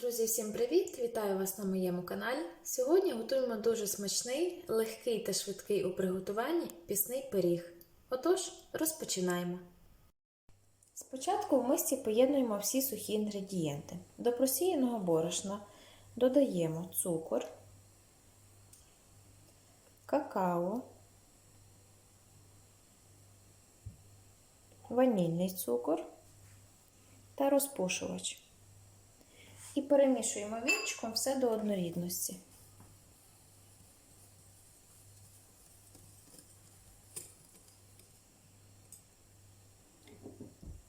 Друзі, всім привіт! Вітаю вас на моєму каналі. Сьогодні готуємо дуже смачний, легкий та швидкий у приготуванні пісний пиріг. Отож, розпочинаємо. Спочатку в мисці поєднуємо всі сухі інгредієнти. До просіяного борошна додаємо цукор, какао, ванільний цукор та розпушувач. І перемішуємо вінчиком все до однорідності.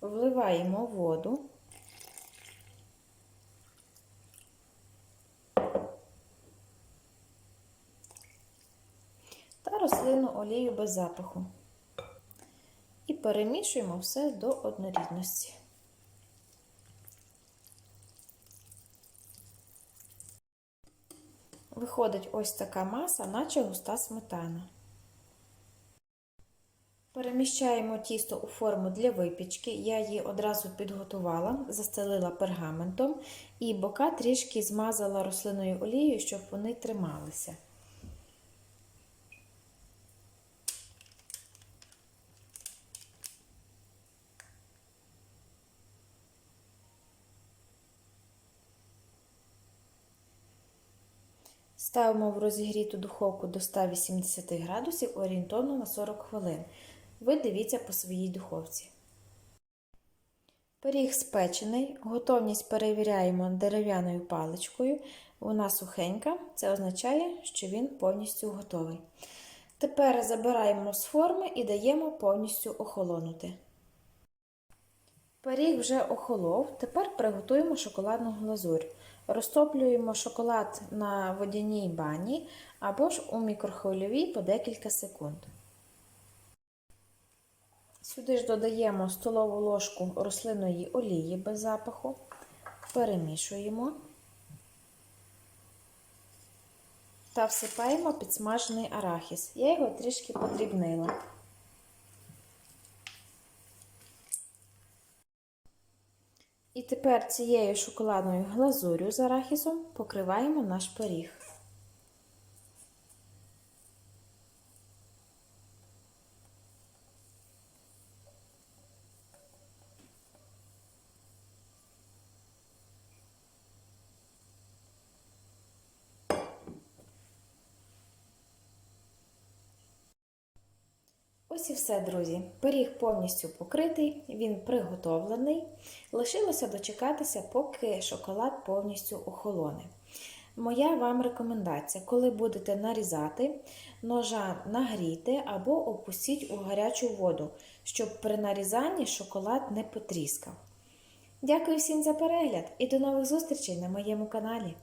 Вливаємо воду. Та рослинну олію без запаху. І перемішуємо все до однорідності. Виходить ось така маса, наче густа сметана. Переміщаємо тісто у форму для випічки. Я її одразу підготувала, застелила пергаментом і бока трішки змазала рослиною олією, щоб вони трималися. Ставимо в розігріту духовку до 180 градусів орієнтовно на 40 хвилин. Ви дивіться по своїй духовці. Пиріг спечений, готовність перевіряємо дерев'яною паличкою. Вона сухенька, це означає, що він повністю готовий. Тепер забираємо з форми і даємо повністю охолонути. Пиріг вже охолов, тепер приготуємо шоколадну глазурь. Розтоплюємо шоколад на водяній бані або ж у мікрохвильовій по декілька секунд. Сюди ж додаємо столову ложку рослинної олії без запаху, перемішуємо та всипаємо підсмажений арахіс. Я його трішки подрібнила. І тепер цією шоколадною глазурю з арахісом покриваємо наш пиріг. Ось і все, друзі. Пиріг повністю покритий, він приготовлений. Лишилося дочекатися, поки шоколад повністю охолоне. Моя вам рекомендація, коли будете нарізати, ножа нагрійте або опустіть у гарячу воду, щоб при нарізанні шоколад не потріскав. Дякую всім за перегляд і до нових зустрічей на моєму каналі.